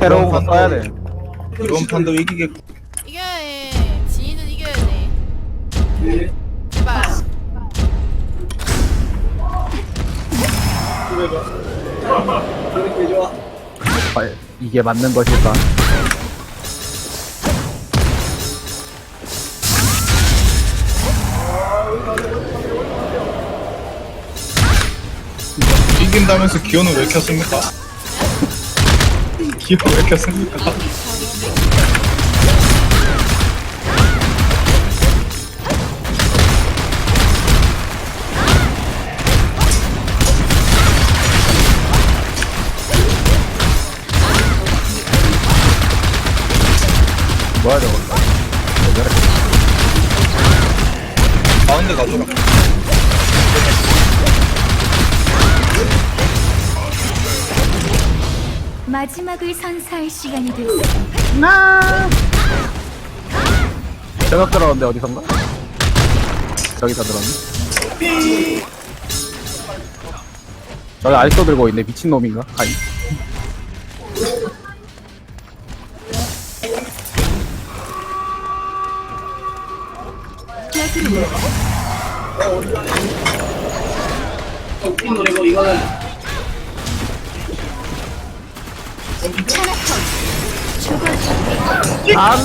새로운 거 써야 돼. 이번 판도 이기겠고 이겨야 해. 지인은 이겨야 돼. 제발. 아, 이게 맞는 것일까? 이긴다면서 기어는 왜 켰습니까? 기어 왜 켰습니까? 뭐야 저거? 가운데 가줘라 마지막을 선사할 시간이 됐습니다. 저녁 들어왔는데 어디선가? 저기다 들었네. 저기 아직도 들고 있네 미친놈인가? 아니 여기로 무조건 아,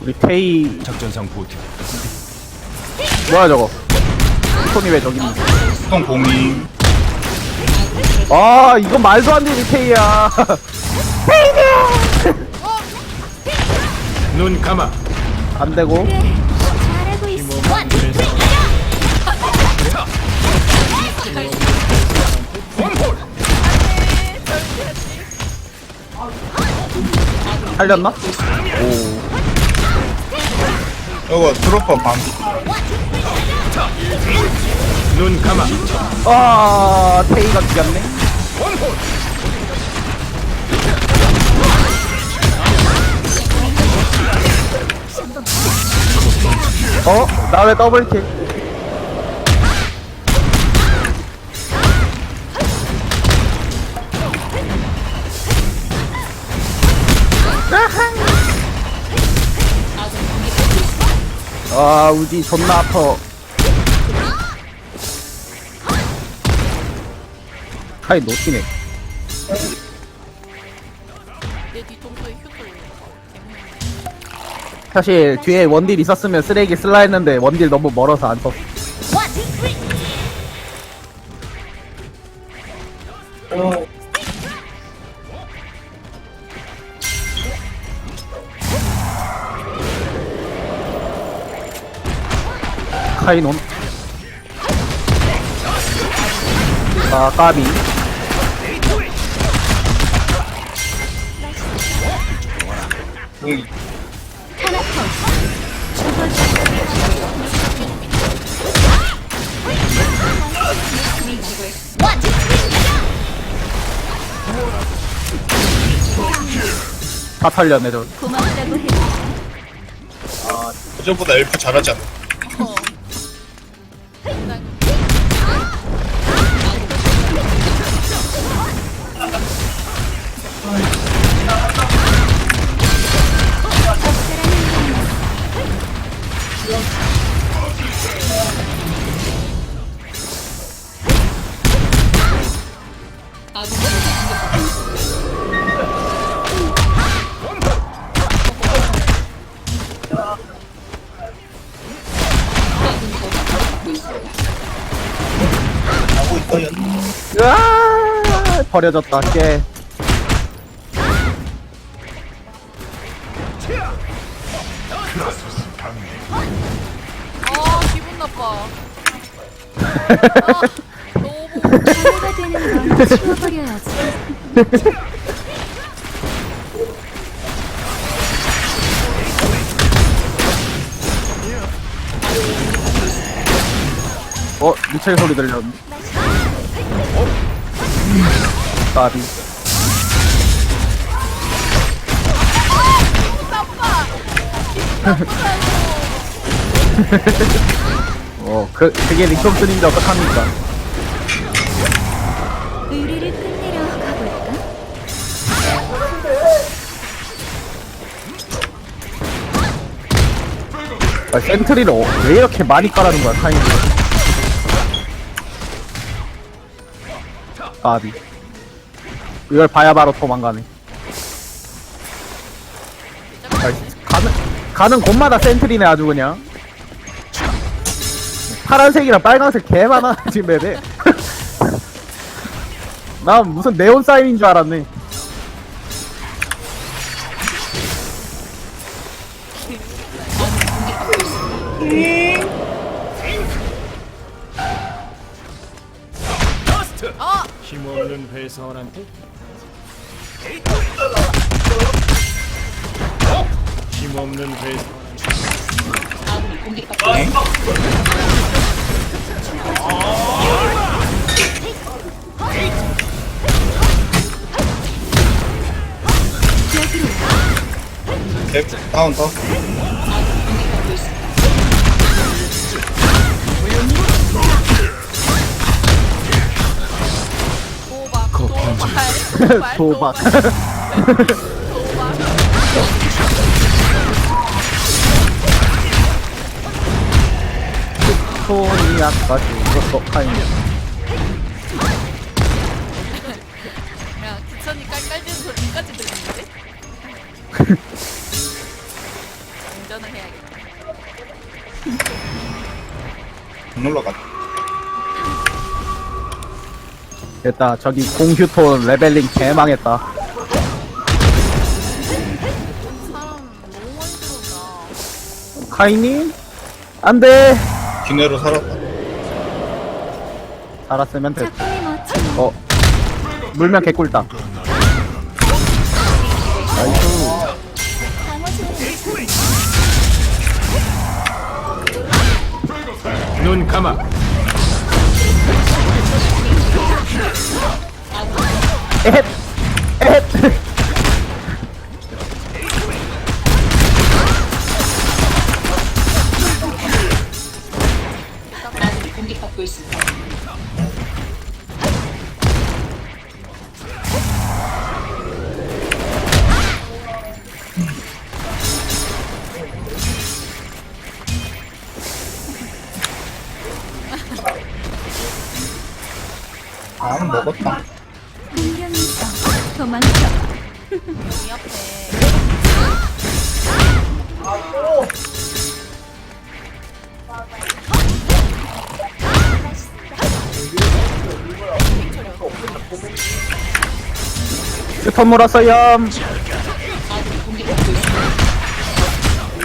우리 테이 작전상 보트 뭐야 저거? 손이 왜 저기 있냐? 수동 공이 아 이건 말도 안 되는 테이야. 눈 감아 안 되고. 그래, 잘하고 있어. 살렸나? 오. 이거 트로퍼 반 눈 감아 아 테이가 죽였네. 어? 나 왜 더블킬? 아 우지 존나 아파 카이 내 뒤통수에 휴토 사실 뒤에 원딜 있었으면 쓰레기 쓸라 했는데 원딜 너무 멀어서 안 썼어 카이논 아 까비 공이 다 살렸네 저 고맙다고 해. 그저보다 엘프 잘하지 않나 버려졌다 깨 아 기분 나빠. 아, 너무 방해가 되는 건 치워버려야지. 어 미첼 소리 들렸네 어? 까비. 어 그, 그게 링톰슨인데 어떡합니까? 의리를 끝내러 가볼까? 아, 센트리를 어- 왜 이렇게 많이 깔아는 거야 카인이 까비 이걸 봐야 바로 도망가네. 아, 가는 가는 곳마다 센트리네 아주 그냥. 파란색이랑 빨간색 개 많아 지금 애들. 난 무슨 네온 사인인 줄 알았네. 아! 힘없는 회사원한테 회사원 백 다운 더 도박, 도박. 도박. 손이 아까 죽었어 카인 야, 기천이 깔깔대는 소리까지 들리는데? 운전을 해야겠다. 안 올라갔다 됐다 저기 공휴톤 레벨링 개망했다 사람 너무 많이 들어온다. 카이님 안돼 기내로 살았다. 살았으면 됐. 작품이 멋지네. 어. 물면 개꿀다. 나이스. 눈 감아. 에헷 에헷 도망쳐. 여기 앞에. 휴톤 물었어요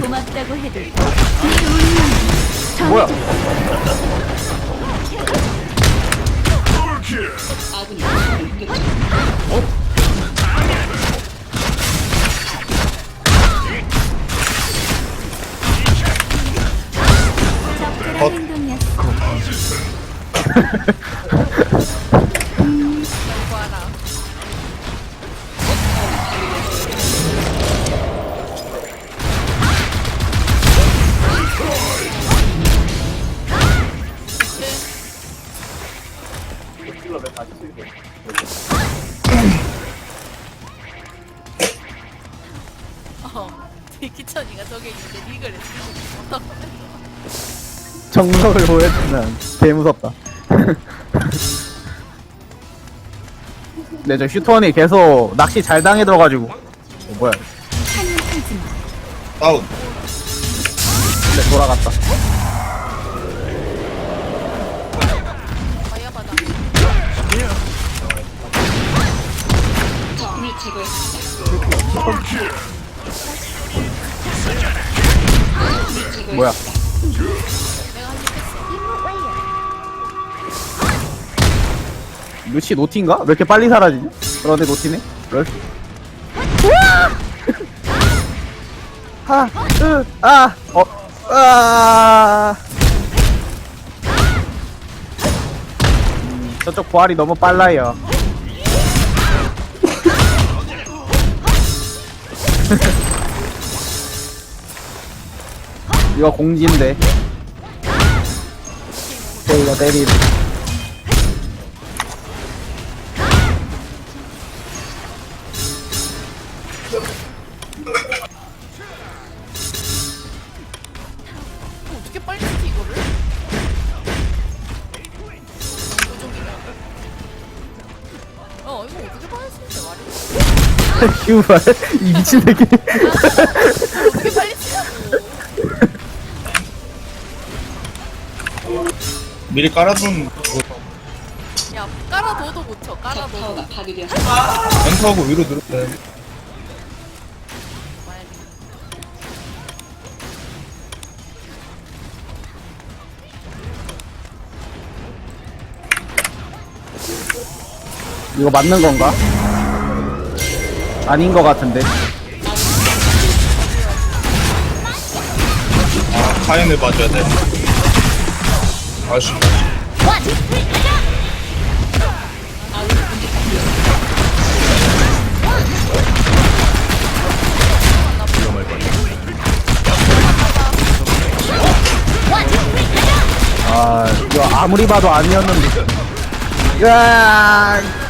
고맙다고 해도 뭐야 적절한 어. 행동이었어. 기천이가 저게 있는데 이걸 했어. 정석을 보여주면 개 무섭다 근데 저 휴톤이 계속 낚시 잘 당해 들어가지고 어, 뭐야. 다운 근데 돌아갔다 아야 바다. 뭐야. 루시 노티인가? 왜 이렇게 빨리 사라지지? 그런데 노티네? 럴? 하, 으, 아, 어, 아. 저쪽 부활이 너무 빨라요. 이거 공지인데. 이거 때리는. 어떻게 빨리 쓰지 이거를? 어 이거 어떻게 빨리 쓰는데 말이야? 휴발 이 미친 새끼. 미리 깔아둔 그거 야 깔아둬도 못 쳐. 깔아둬도. 엔터하고 위로 누르면 돼. 이거 맞는 건가? 아닌 것 같은데. 아 카인을 봐줘야 돼. 아쉽다. 아 이거 아무리 봐도 아니었는데. 으아!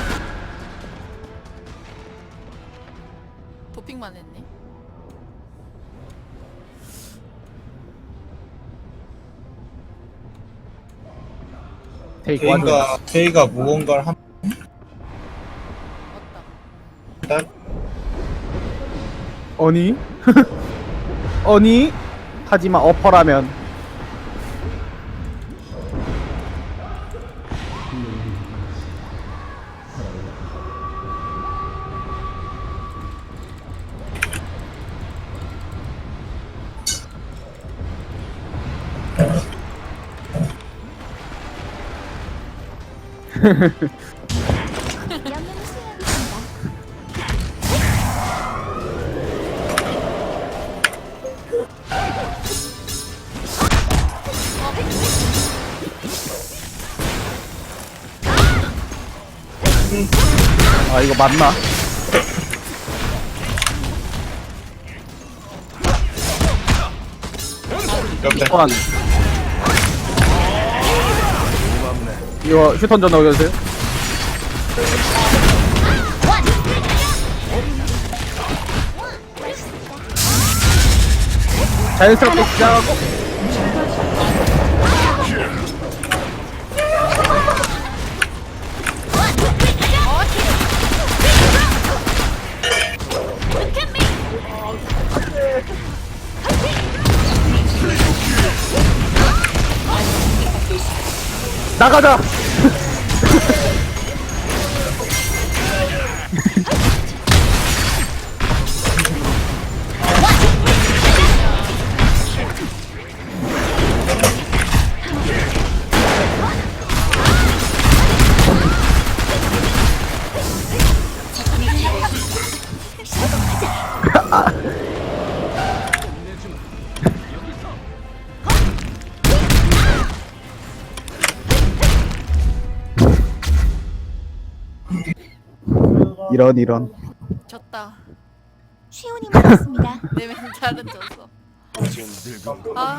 테이크 완전. 페이가 페이가 무언가를 한 맞다. 달. 아니? 아니? 하지만 어퍼라면 아 이거 맞나? 또한 이거 휴턴 전화 올려주세요. 자연스럽게 시작하고 나가자 이런 이런 졌다. 쉬운이 맞았습니다. 내 멘탈은 졌어. 아